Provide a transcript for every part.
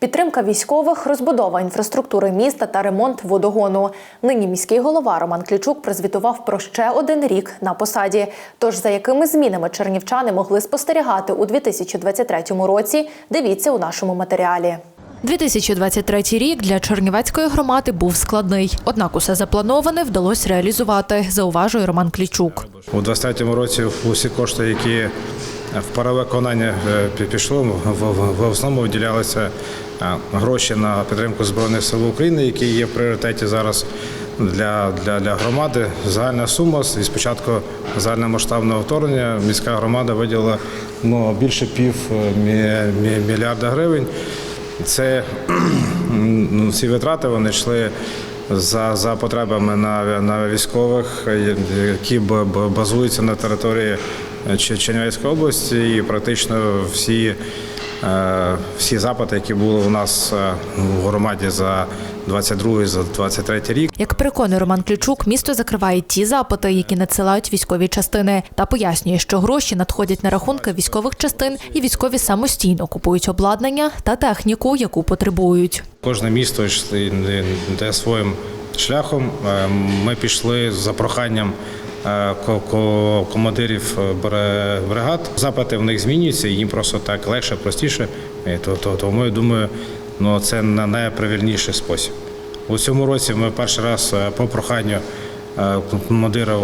Підтримка військових, розбудова інфраструктури міста та ремонт водогону. Нині міський голова Роман Клічук прозвітував про ще один рік на посаді. Тож за якими змінами чернівчани могли спостерігати у 2023 році, дивіться у нашому матеріалі. 2023 рік для Чернівецької громади був складний. Однак усе заплановане вдалося реалізувати, зауважує Роман Клічук. У 23-му році усі кошти, які в перевиконання е, пішло, в- основному виділялися е, гроші на підтримку Збройних сил України, які є в пріоритеті зараз для, для, для громади. Загальна сума і спочатку загальномасштабного вторгнення міська громада виділила ну, більше пів е, мі- мі- мільярда гривень. Це ну, ці витрати вони йшли за, за потребами на, на військових, які базуються на території Чернівецької області, і практично всі, е, всі запити, які були у нас е, в громаді за 22 за 23 рік. Як переконує Роман Клічук, місто закриває ті запити, які надсилають військові частини, та пояснює, що гроші надходять на рахунки військових частин, і військові самостійно купують обладнання та техніку, яку потребують. Кожне місто йде своїм шляхом. Е, Ми пішли за проханням е, командирів е, бригад. Запити в них змінюються, їм просто так легше, простіше. То- Тому я думаю, ну це на найправильніший спосіб. У цьому році ми перший раз е, по проханню е, командира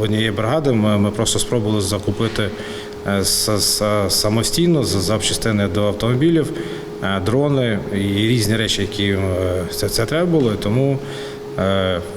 однієї бригади ми, просто спробували закупити е, самостійно з- запчастини до автомобілів, е, дрони і різні речі, які е, це, це треба було. Тому е,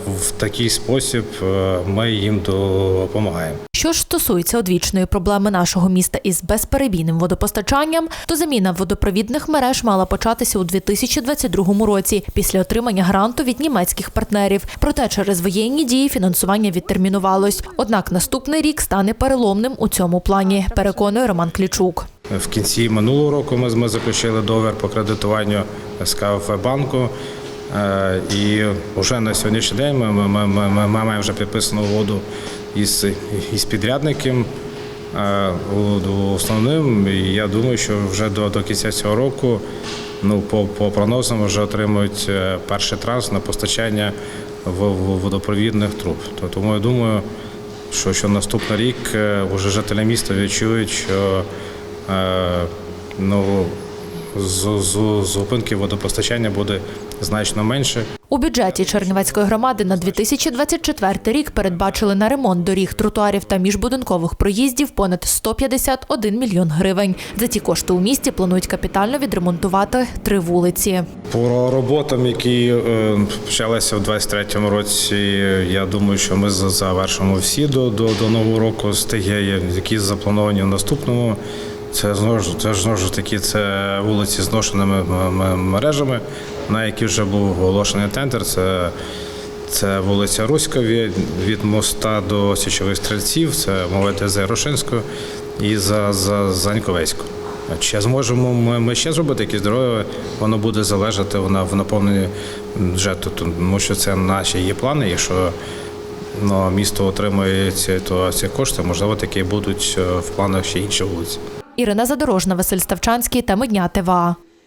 в такий спосіб е, ми їм допомагаємо. Що ж стосується одвічної проблеми нашого міста із безперебійним водопостачанням, то заміна водопровідних мереж мала початися у 2022 році після отримання гранту від німецьких партнерів. Проте через воєнні дії фінансування відтермінувалось. Однак наступний рік стане переломним у цьому плані, переконує Роман Клічук. В кінці минулого року ми, ми заключили договір по кредитуванню з КФ банку. Е, І вже на сьогоднішній день ми, ми, ми, ми, маємо вже підписану угоду із, із підрядником е, основним. І я думаю, що вже до, до кінця цього року, ну, по, по прогнозам, вже отримують е, перший транс на постачання в- в- водопровідних труб. Тому я думаю, що, що наступний рік вже жителі міста відчують, що е, ну, з, з, зупинки водопостачання буде значно менше. У бюджеті Чернівецької громади на 2024 рік передбачили на ремонт доріг, тротуарів та міжбудинкових проїздів понад 151 мільйон гривень. За ці кошти у місті планують капітально відремонтувати три вулиці. По роботам, які е, почалися в 23-му році, я думаю, що ми завершимо всі до, до, до нового року стигії, які заплановані в наступному. Це знову ж це знову ж таки це вулиці з м- мережами, на які вже був оголошений тендер. Це, це вулиця Руська від, від моста до Січових стрільців, це мова йде за Ярошинську і за, за Заньковецьку. Чи зможемо ми, ми ще зробити якісь дороги, воно буде залежати вона в наповненні бюджету, тому що це наші є плани. Якщо ну, місто отримує ці, то ці кошти, можливо, такі будуть е, в планах ще інші вулиці. Ірина Задорожна, Василь Ставчанський та Медня ТВА.